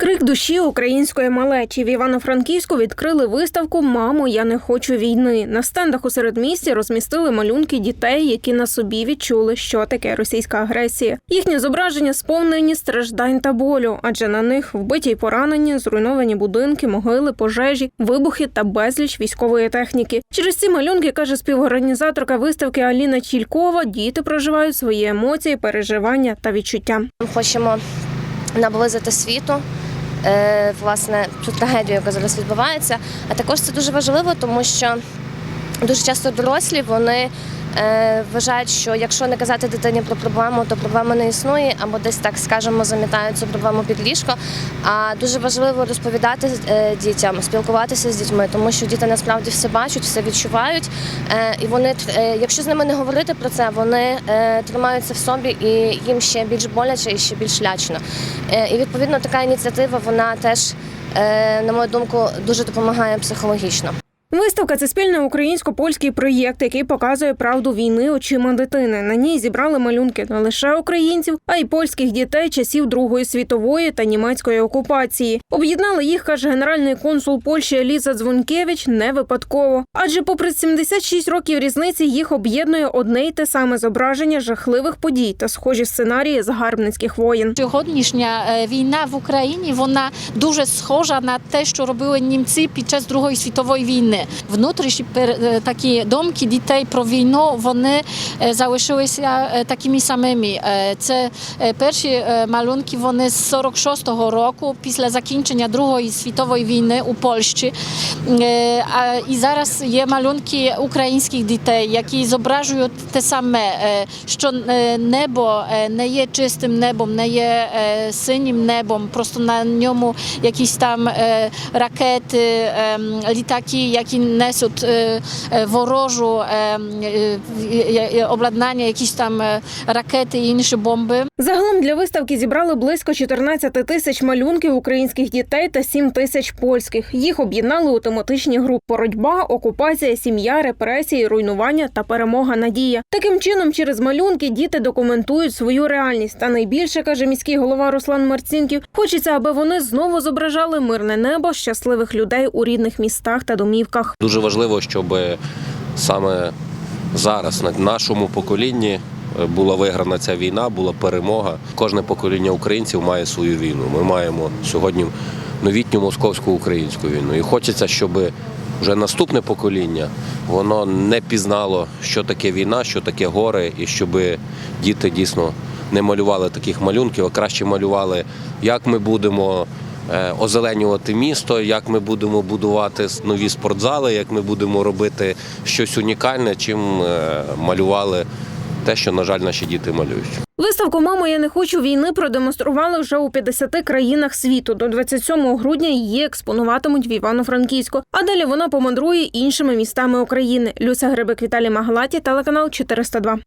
Крик душі української малечі в Івано-Франківську відкрили виставку Мамо, я не хочу війни. На стендах у середмісті розмістили малюнки дітей, які на собі відчули, що таке російська агресія. Їхні зображення сповнені страждань та болю, адже на них вбиті й поранені, зруйновані будинки, могили, пожежі, вибухи та безліч військової техніки. Через ці малюнки каже співорганізаторка виставки Аліна Чількова. Діти проживають свої емоції, переживання та відчуття. Хочемо наблизити світу. Е, Власне, цю трагедію, яка зараз відбувається. А також це дуже важливо, тому що дуже часто дорослі вони вважають, що якщо не казати дитині про проблему, то проблема не існує, або десь так скажемо, замітають цю проблему під ліжко. А дуже важливо розповідати е, дітям, спілкуватися з дітьми, тому що діти насправді все бачать, все відчувають. Е, і вони, е, якщо з ними не говорити про це, вони е, тримаються в собі і їм ще більш боляче і ще більш лячно. Е, і відповідно така ініціатива вона теж, е, на мою думку, дуже допомагає психологічно. Виставка це спільний українсько-польський проєкт, який показує правду війни очима дитини. На ній зібрали малюнки не лише українців, а й польських дітей часів Другої світової та німецької окупації. Об'єднали їх, каже генеральний консул Польщі Еліза Дзвонкевич, не випадково. Адже, попри 76 років різниці, їх об'єднує одне й те саме зображення жахливих подій та схожі сценарії загарбницьких воєн. Сьогоднішня е, війна в Україні вона дуже схожа на те, що робили німці під час Другої світової війни. Внутрішні е, такі думки дітей про війну вони е, залишилися е, такими самими. Це перші малюнки вони з 46-го року, після закінчення Другої світової війни у Польщі. І зараз є малюнки українських дітей, які зображують те саме, що небо не є чистим небом, не є синім небом, просто на ньому якісь там ракети, е, літаки, які несуть е, е, ворожу обладнання, якісь там ракети і інші бомби. Загалом для виставки зібрали близько 14 тисяч малюнків українських дітей та 7 тисяч польських. Їх об'єднали у тематичні групи боротьба, окупація, сім'я, репресії, руйнування та перемога надія. Таким чином, через малюнки діти документують свою реальність. Та найбільше каже міський голова Руслан Марцінків. Хочеться, аби вони знову зображали мирне небо щасливих людей у рідних містах та домівках. Дуже важливо, щоб саме зараз на нашому поколінні е, була виграна ця війна, була перемога. Кожне покоління українців має свою війну. Ми маємо сьогодні новітню московську українську війну. І хочеться, щоб вже наступне покоління воно не пізнало, що таке війна, що таке горе, і щоб діти дійсно не малювали таких малюнків, а краще малювали, як ми будемо озеленювати місто, як ми будемо будувати нові спортзали, як ми будемо робити щось унікальне, чим е, малювали те, що, на жаль, наші діти малюють. Виставку Мамо, я не хочу війни продемонстрували вже у 50 країнах світу. До 27 грудня її експонуватимуть в Івано-Франківську. А далі вона помандрує іншими містами України. Люся Грибик, Віталій Магалаті, телеканал 402.